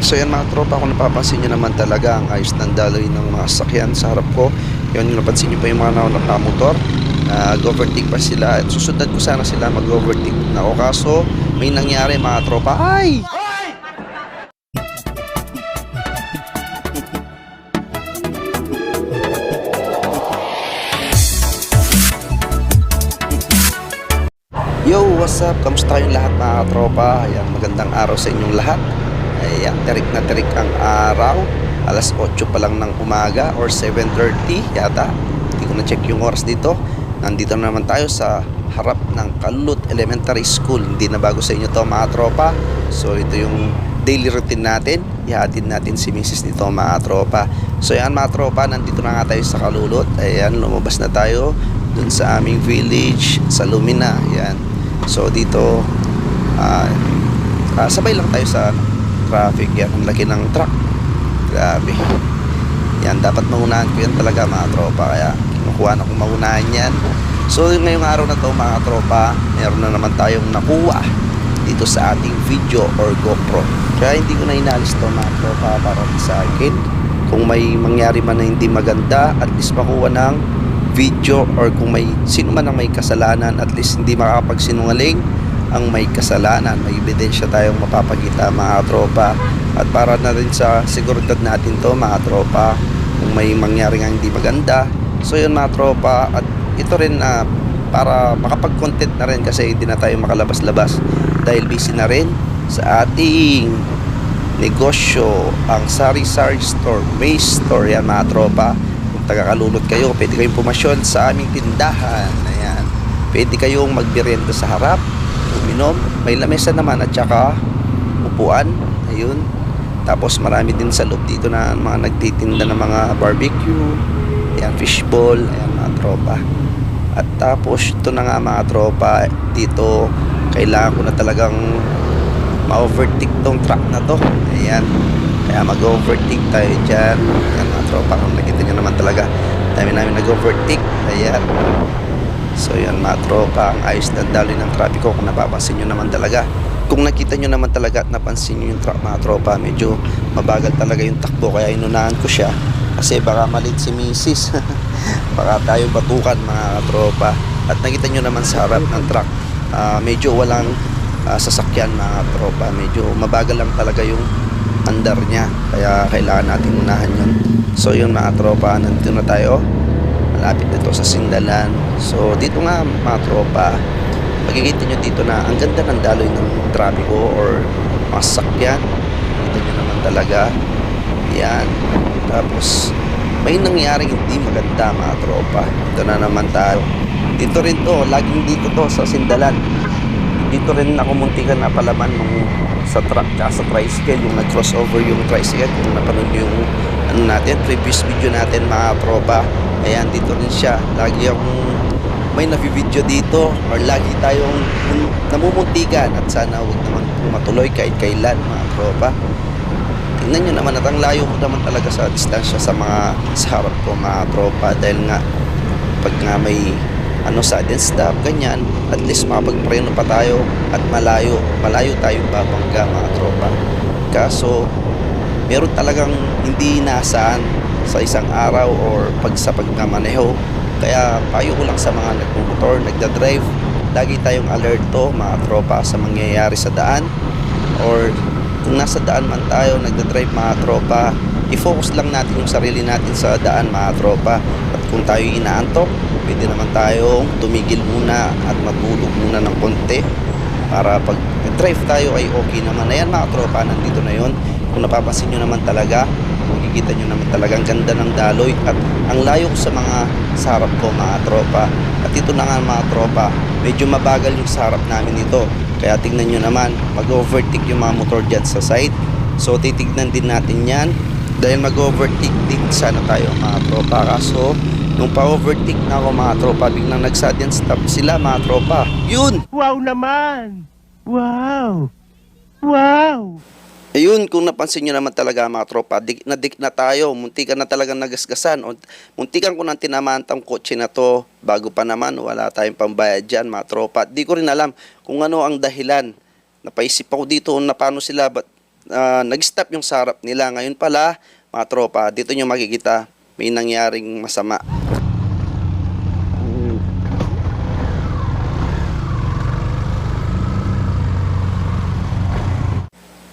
So yan mga tropa, kung napapansin nyo naman talaga ang ayos ng daloy ng mga sasakyan sa harap ko. Yun, napansin nyo pa yung mga naunap na motor. Nag-overtake pa sila. At susundan ko sana sila mag-overtake na ako. Kaso may nangyari mga tropa. Ay! Yo, what's up? Kamusta kayong lahat mga tropa? Ayan, magandang araw sa inyong lahat. Ayan, terik na terik ang araw. Alas 8 pa lang ng umaga or 7.30 yata. Hindi ko na-check yung oras dito. Nandito na naman tayo sa harap ng Kalut Elementary School. Hindi na bago sa inyo to mga tropa. So ito yung daily routine natin. Ihatid natin si Mrs. nito mga tropa. So yan mga tropa, nandito na nga tayo sa Kalulot. Ayan, lumabas na tayo dun sa aming village sa Lumina. Ayan. So dito ah, ah, sabay lang tayo sa traffic. Yan, ang laki ng truck. Grabe. Yan, dapat maunahan ko yan talaga mga tropa. Kaya kinukuha na kong maunahan yan. So ngayong araw na to mga tropa, meron na naman tayong nakuha dito sa ating video or GoPro. Kaya hindi ko na inalis to mga tropa para sa akin. Kung may mangyari man na hindi maganda, at least makuha ng video or kung may sino man ang may kasalanan, at least hindi makakapagsinungaling ang may kasalanan. May ebidensya tayong mapapakita mga tropa. At para na rin sa seguridad natin to mga tropa, kung may mangyari nga hindi maganda. So yun mga tropa, at ito rin na para makapag-content na rin kasi hindi na tayo makalabas-labas dahil busy na rin sa ating negosyo ang Sari Sari Store, May Store yan mga tropa kung taga-kalulot kayo pwede kayong pumasyon sa aming tindahan ayan pwede kayong magbirenda sa harap uminom may lamesa naman at saka upuan ayun. Tapos marami din sa loob dito na mga nagtitinda ng mga barbecue ayan fishball ayan mga tropa. At tapos ito na nga mga tropa dito kailangan ko na talagang ma-overtake tong truck na to. Ayan kaya mag-overtake tayo dyan. Ayan mga tropa kung nakita nyo naman talaga dami namin nag-overtake. Ayan so yan mga tropa ang ayos na daloy ng trapiko. Kung napapansin nyo naman talaga kung nakita nyo naman talaga at napansin nyo yung truck mga tropa medyo mabagal talaga yung takbo. Kaya inunahan ko siya kasi baka malit si misis. Baka tayo batukan mga tropa. At nakita nyo naman sa harap ng truck ah, medyo walang ah, sasakyan mga tropa. Medyo mabagal lang talaga yung andar niya. Kaya kailangan natin unahan yun. So yun mga tropa nandito na tayo malapit dito sa Sindalan. So dito nga mga tropa makikita nyo dito na ang ganda ng daloy ng trapiko or mga sasakyan. Kita nyo naman talaga. Yan. Tapos may nangyaring hindi maganda mga tropa. Ito na naman tayo. Dito rin to. Laging dito to sa Sindalan dito rin ako muntikan na palaman nung sa truck at sa tricycle yung nag-crossover yung tricycle kung napanood yung ano natin previous video natin mga tropa. Ayan dito rin siya. Lagi akong may navi-video dito or lagi tayong namumuntikan. At sana huwag naman matuloy kahit kailan mga tropa. Tingnan nyo naman at ang layo ko naman talaga sa distansya sa mga sa harap ko mga tropa. Dahil nga pag nga may ano sudden stop ganyan. At least makapagpreno pa tayo at malayo malayo tayong babangga mga tropa. Kaso meron talagang hindi inaasahan sa isang araw or pag sa pagmamaneho kaya payo ko lang sa mga nagmumotor nagdadrive. Lagi tayong alerto mga tropa sa mangyayari sa daan. Or kung nasa daan man tayo nagdadrive mga tropa i-focus lang natin yung sarili natin sa daan mga tropa. At kung tayo inaantok pwede naman tayong tumigil muna at matulog muna ng konti para pag drive tayo ay okay naman. Ayan mga tropa nandito na yon kung napapansin nyo naman talaga makikita nyo naman talaga ang ganda ng daloy at ang layo sa mga sarap ko mga tropa. At ito na nga mga tropa medyo mabagal yung sarap namin ito kaya tingnan nyo naman mag-overtake yung mga motor dyan sa side. So titignan din natin yan dahil mag-overtake din sana tayo mga tropa kaso nung pa-overtake na ako mga tropa biglang nag-sudden stop sila mga tropa yun Wow naman! Wow! Wow! Ayun, kung napansin nyo naman talaga mga tropa, dik na dik na tayo, muntikan na talagang nagasgasan. O, muntikan ko nang tinamaan tang kotse na to, bago pa naman, wala tayong pambayad dyan mga tropa. Di ko rin alam kung ano ang dahilan. Napaisip ako dito na paano sila, ba't ah, nag-stop yung sarap nila. Ngayon pala, mga tropa, dito nyo makikita may nangyaring masama.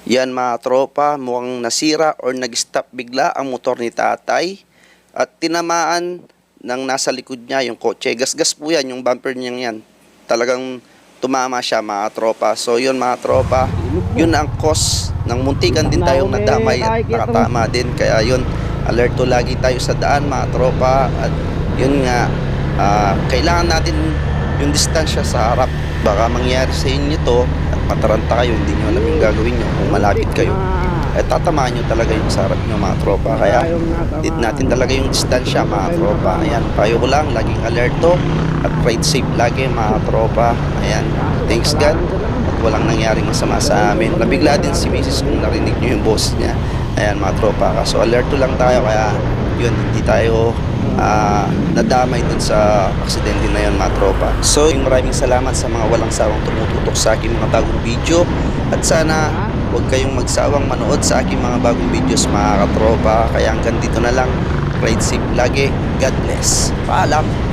Yan mga tropa, mukhang nasira or nag-stop bigla ang motor ni tatay at tinamaan ng nasa likod niya yung kotse. Gasgas po yan, yung bumper niya yan. Talagang tumama siya mga tropa. So yun mga tropa, yun ang cause ng muntikan din tayong nadamay at nakatama din. Kaya yun, alerto lagi tayo sa daan mga tropa at yun nga, ah, kailangan natin yung distansya sa harap. Baka mangyari sa inyo to at mataranta kayo, hindi nyo alam yung gagawin nyo kung malapit kayo. Eh tatamaan nyo talaga yung sa harap nyo mga tropa. Kaya Tit natin talaga yung distansya mga tropa. Ayan, payo ko lang, laging alerto at ride safe lagi mga tropa. Ayan, thanks God at walang nangyaring masama sa amin. Nabigla din si Mrs. kung narinig nyo yung boss niya. Ayan mga tropa, kaso alerto lang tayo kaya yun, hindi tayo ah, nadamay dun sa aksidente na yun mga tropa. So, yung maraming salamat sa mga walang sawang tumututok sa aking mga bagong video at sana huwag kayong magsawang manood sa aking mga bagong videos mga katropa. Kaya hanggang dito na lang. Ride safe lagi. God bless. Paalam.